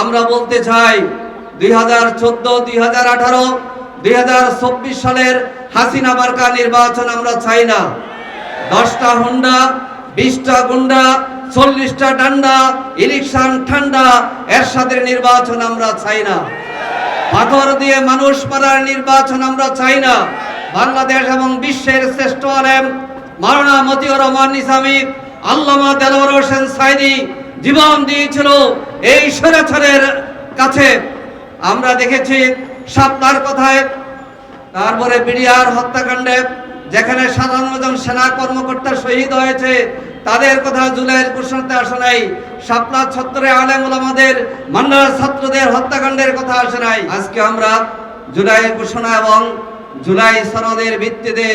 আমরা বলতে চাই দুই হাজার চোদ্দ, দুই হাজার আঠারো, দুই হাজার চব্বিশ সালের হাসিনা মার্কা নির্বাচন আমরা চাই না। দশটা হুন্ডা, বিশটা গুন্ডা, চল্লিশটা ডান্ডা, ইলেকশন ঠান্ডা এর সাথে নির্বাচন আমরা চাই না। পাথর দিয়ে মানুষ মারার নির্বাচন আমরা চাই না। বাংলাদেশ এবং বিশ্বের শ্রেষ্ঠ আলেম মাওলানা মতিউর রহমান ইসলামী আল্লামা দেলোয়ার হোসেন সাইদি জীবন দিয়েছিল এই স্বৈরাচারের কাছে আমরা দেখেছি সাপ্তার কথায়, তারপরে বিডিআর হত্যাকাণ্ডে, যেখানে সাধারণ সেনা কর্মকর্তা শহীদ হয়েছে, তাদের কথা জুলাইয়ের ঘোষণাতে আসে নাই। শাপলা ছত্রে আলেম ওলামাদের, মান্নার ছাত্রদের হত্যাকাণ্ডের কথা আসে নাই। আজকে আমরা জুলাইয়ের ঘোষণা এবং জুলাই সনদের ভিত্তিতে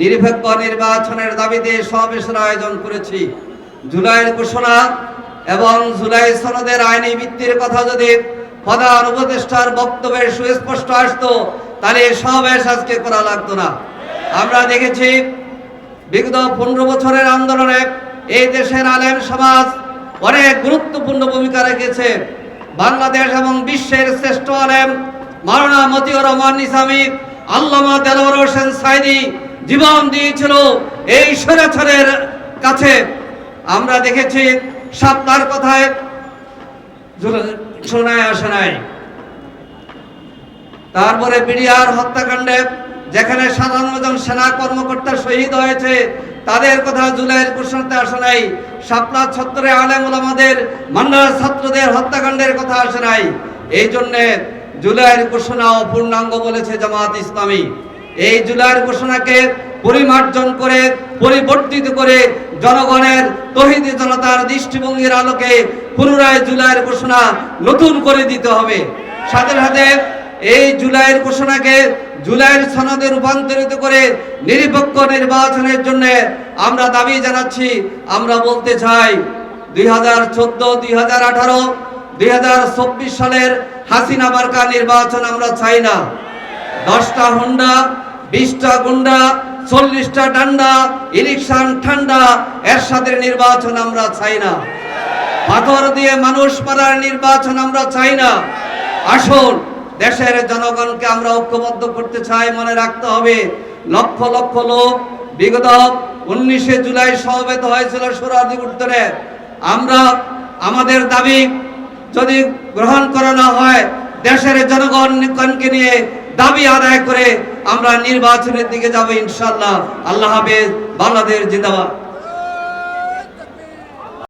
নিরপেক্ষ নির্বাচনের দাবিতে সমাবেশের আয়োজন করেছি। জুলাইয়ের ঘোষণা এবং জুলাই সনদের আইনি ভিত্তির কথা যদি প্রধান উপদেষ্টার বক্তব্যে সুস্পষ্ট আসতো, তাহলে সমাবেশ আজকে করা লাগতো না। আমরা দেখেছি বিগত পনেরো বছরের আন্দোলনে এই দেশের আলেম সমাজ অনেক গুরুত্বপূর্ণ ভূমিকা রেখেছে। বাংলাদেশ এবং বিশ্বের শ্রেষ্ঠ আলেম মাওলানা মতিউর রহমান ইসলামী আল্লামা দেলোয়ার হোসেন সাইদি জীবন দিয়েছিল এই স্বৈরাচারের কাছে। আমরা দেখেছি সাপ্তার কথায় শোনায় আসে নাই। তারপরে বিডিআর হত্যাকাণ্ডে যেখানে সাধারণ সেনা কর্মকর্তা শহীদ হয়েছে, তাদের কথা জুলাইয়ের ঘোষণাতে আসে নাই। শাপলা ছত্রে আলেম ওলামাদের মান্নার ছাত্রদের হত্যাকাণ্ডের কথা আসে নাই। এই জন্যে জুলাইয়ের ঘোষণা অপূর্ণাঙ্গ বলেছে জামাত ইসলামী। এই জুলাইয়ের ঘোষণাকে পরিমার্জন করে, পরিবর্তিত করে জনগণের তহিদি জনতার দৃষ্টিভঙ্গির আলোকে পুনরায় জুলাইয়ের ঘোষণা নতুন করে দিতে হবে। সাথে সাথে এই জুলাইয়ের ঘোষণাকে জুলাইয়ের সনদে রূপান্তরিত করে নিরপেক্ষ নির্বাচনের জন্য আমরা দাবি জানাচ্ছি। আমরা বলতে চাই, দুই হাজার চোদ্দ, দুই হাজার আঠারো, দুই হাজার চব্বিশ সালের হাসিনা মার্কা নির্বাচন আমরা চাই না। দশটা হুন্ডা বিশটা গুন্ডা, চল্লিশটা ডান্ডা ইলেকশন ঠান্ডা, এরশাদের নির্বাচন আমরা চাই না। পাথর দিয়ে মানুষ মারার নির্বাচন আমরা চাই না। আসল দেশের জনগণকে আমরা ঐক্যবদ্ধ করতে চাই, মনে রাখতে হবে, লক্ষ লক্ষ লোক বিগত উনিশে জুলাই সমবেত হয়েছিল সোহরাদি উত্তরে আমরা, আমাদের দাবি যদি গ্রহণ করা না হয়, দেশের জনগণকে নিয়ে দাবি আদায় করে আমরা নির্বাচনের দিকে যাব ইনশাল্লাহ আল্লাহ হাফেজ বাংলাদেশ জিন্দাবাদ।